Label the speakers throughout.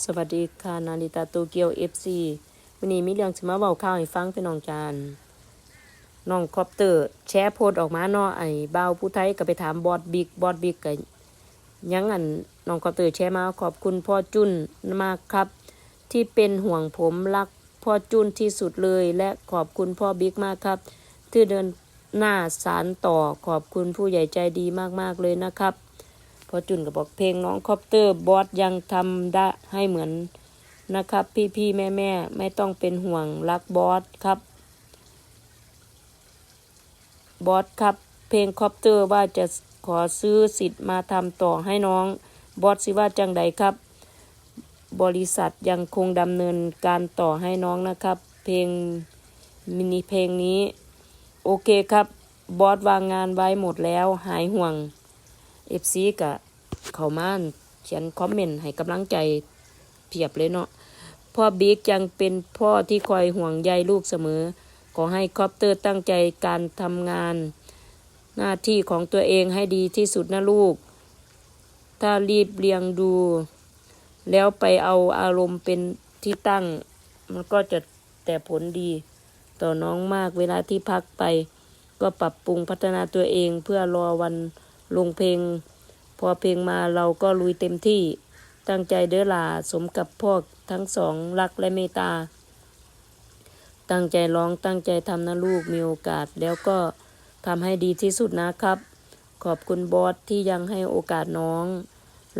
Speaker 1: สวัสดีค่ะนาริตาโตเกียวเอฟซีวันนี้มีเรื่องจะมาเบาข่าวให้ฟังเป็นน้องจานน้องคอปเตอร์แชร์โพสออกมาเนาะไอ้บ่าวผู้ไทยก็ไปถามบอสบิ๊กบอสบิ๊กก็ยังอันน้องคอปเตอร์แชร์มาขอบคุณพ่อจุนมากครับ ที่เป็นห่วงผมรักพ่อจุนที่สุดเลยและขอบคุณพ่อบิ๊กมากครับ ที่เดินหน้าสารต่อขอบคุณผู้ใหญ่ใจดีมากๆเลยนะครับ พอจุนก็บอกเพลงน้องคอปเตอร์บอสยังทำได้ให้เหมือนนะครับ พี่พี่แม่แม่ๆไม่ต้องเป็นห่วงรักบอสครับ บอสครับ เพลงคอปเตอร์ว่าจะขอซื้อสิทธิ์มาทำต่อให้น้อง บอสสิว่าจังใดครับ บริษัทยังคงดำเนินการต่อให้น้องนะครับ เพลงมินิเพลงนี้ โอเคครับ บอสวางงานไว้หมดแล้วหายห่วง เอฟซีกะเขามาเขียนคอมเมนต์ให้กำลังใจเพียบเลยเนาะพ่อบิ๊กยังเป็นพ่อที่คอยห่วงใยลูกเสมอ ขอให้คอปเตอร์ตั้งใจการทำงาน หน้าที่ของตัวเองให้ดีที่สุดนะลูก ถ้ารีบเรียงดู แล้วไปเอาอารมณ์เป็นที่ตั้ง มันก็จะแต่ผลดี ต่อน้องมากเวลาที่พักไป ก็ปรับปรุงพัฒนาตัวเองเพื่อรอวันลงเพลง พอเพลงมาเราก็ลุยเต็มที่ ตั้งใจเด้อหลาสมกับพ่อทั้งสองรักและเมตตา ตั้งใจร้องตั้งใจทำนะลูกมีโอกาส แล้วก็ทำให้ดีที่สุดนะครับ ขอบคุณบอสที่ยังให้โอกาสน้อง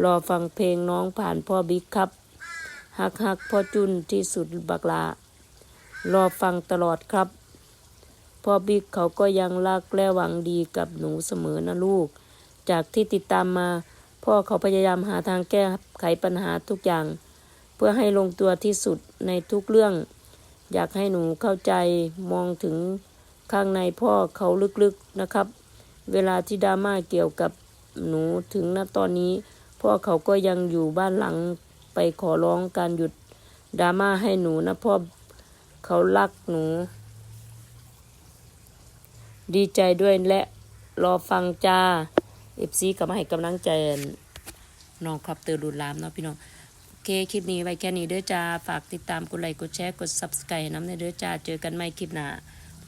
Speaker 1: รอฟังเพลงน้องผ่านพ่อบิ๊กครับฮักฮักพ่อจุนที่สุดบักลารอฟังตลอดครับพ่อบิ๊กเขาก็ยังรักและหวังดีกับหนูเสมอนะลูก จากที่ติดตามมา พ่อเขาพยายามหาทางแก้ไขปัญหาทุกอย่าง เพื่อให้ลงตัวที่สุดในทุกเรื่อง อยากให้หนูเข้าใจมองถึงข้างในพ่อเขาลึกๆนะครับ เวลาที่ดราม่าเกี่ยวกับหนูถึงณตอนนี้ พ่อเขาก็ยังอยู่บ้านหลังไปขอร้องการหยุดดราม่าให้หนูนะพ่อเขารักหนู ดีใจด้วยและรอฟังจ้า เอฟซีก็มาให้กำลังใจน้องครับเตอร์ดูลามเนาะพี่น้องโอเคคลิปนี้ไว้แค่นี้เด้อจ้าฝากติดตามกดไลค์กดแชร์กดซับสไครต์น้ำในเด้อจ้าเจอกันใหม่คลิปหน้า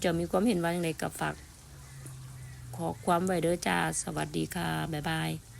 Speaker 1: จะมีความเห็นว่าอย่างไรกับฝากขอความไว้เด้อจ้าสวัสดีค่ะบ๊ายบาย